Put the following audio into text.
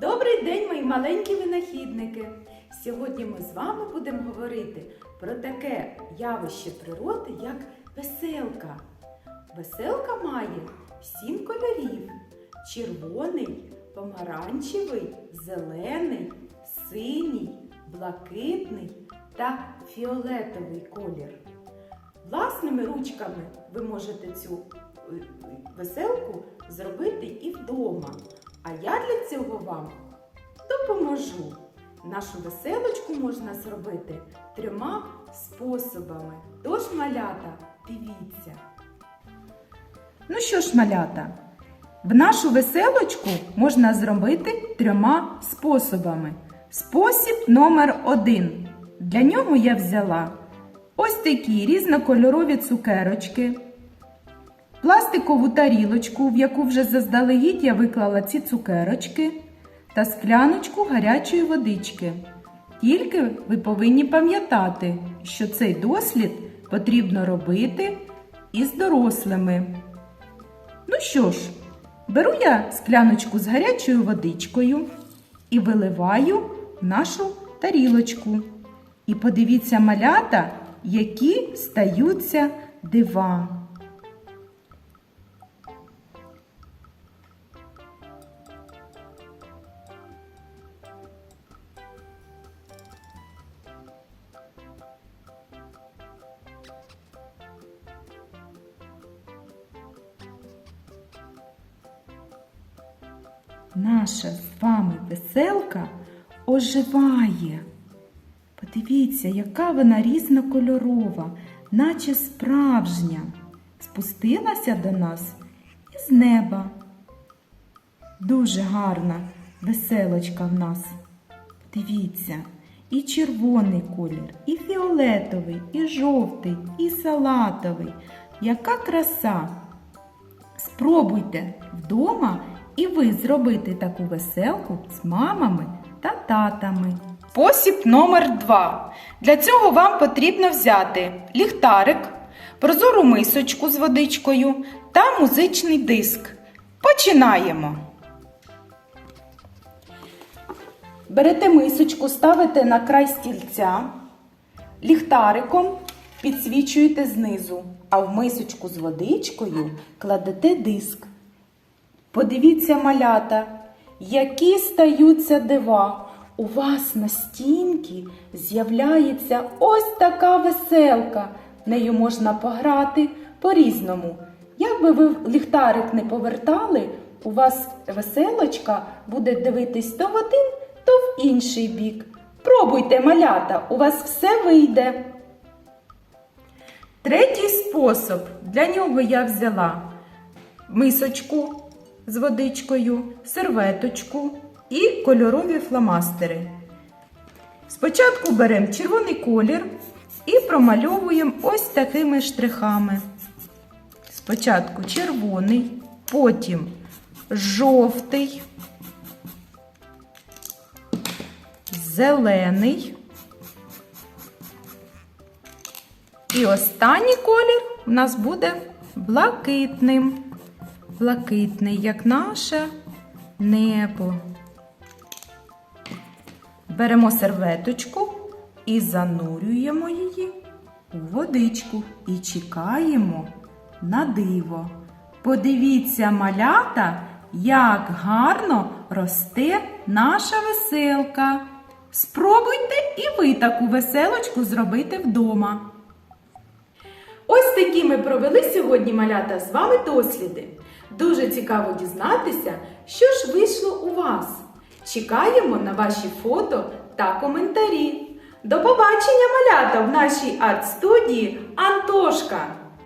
Добрий день, мої маленькі винахідники! Сьогодні ми з вами будемо говорити про таке явище природи, як веселка. Веселка має сім кольорів: червоний, помаранчевий, зелений, синій, блакитний та фіолетовий колір. Власними ручками ви можете цю е, веселку зробити і вдома. А я для цього вам допоможу. Нашу веселочку можна зробити трьома способами. Тож, малята, дивіться. Ну що ж, малята, в нашу веселочку можна зробити трьома способами. Спосіб номер один. Для нього я взяла ось такі різнокольорові цукерочки. Пластикову тарілочку, в яку вже заздалегідь я виклала ці цукерочки та скляночку гарячої водички. Тільки ви повинні пам'ятати, що цей дослід потрібно робити із дорослими. Ну що ж, беру я скляночку з гарячою водичкою і виливаю нашу тарілочку. І подивіться малята, які стаються дива. Наша з вами веселка оживає. Подивіться, яка вона різнокольорова, наче справжня. Спустилася до нас із неба. Дуже гарна веселочка в нас. Дивіться, і червоний колір, і фіолетовий, і жовтий, і салатовий. Яка краса! Спробуйте вдома і ви зробити таку веселку з мамами та татами. Спосіб номер два. Для цього вам потрібно взяти ліхтарик, прозору мисочку з водичкою та музичний диск. Починаємо. Берете мисочку, ставите на край стільця, ліхтариком підсвічуєте знизу, а в мисочку з водичкою кладете диск. Подивіться, малята, які стаються дива. У вас на стінці з'являється ось така веселка. Нею можна пограти по-різному. Як би ви ліхтарик не повертали, у вас веселочка буде дивитись то в один, то в інший бік. Пробуйте, малята, у вас все вийде. Третій спосіб. Для нього я взяла мисочку з водичкою, серветочку і кольорові фломастери. Спочатку беремо червоний колір і промальовуємо ось такими штрихами. Спочатку червоний, потім жовтий, зелений. І останній колір у нас буде блакитним. Блакитний, як наше небо. Беремо серветочку і занурюємо її у водичку і чекаємо на диво. Подивіться, малята, як гарно росте наша веселка. Спробуйте і ви таку веселочку зробити вдома. Ось такі ми провели сьогодні малята з вами досліди. Дуже цікаво дізнатися, що ж вийшло у вас. Чекаємо на ваші фото та коментарі. До побачення, малята, в нашій арт-студії Антошка!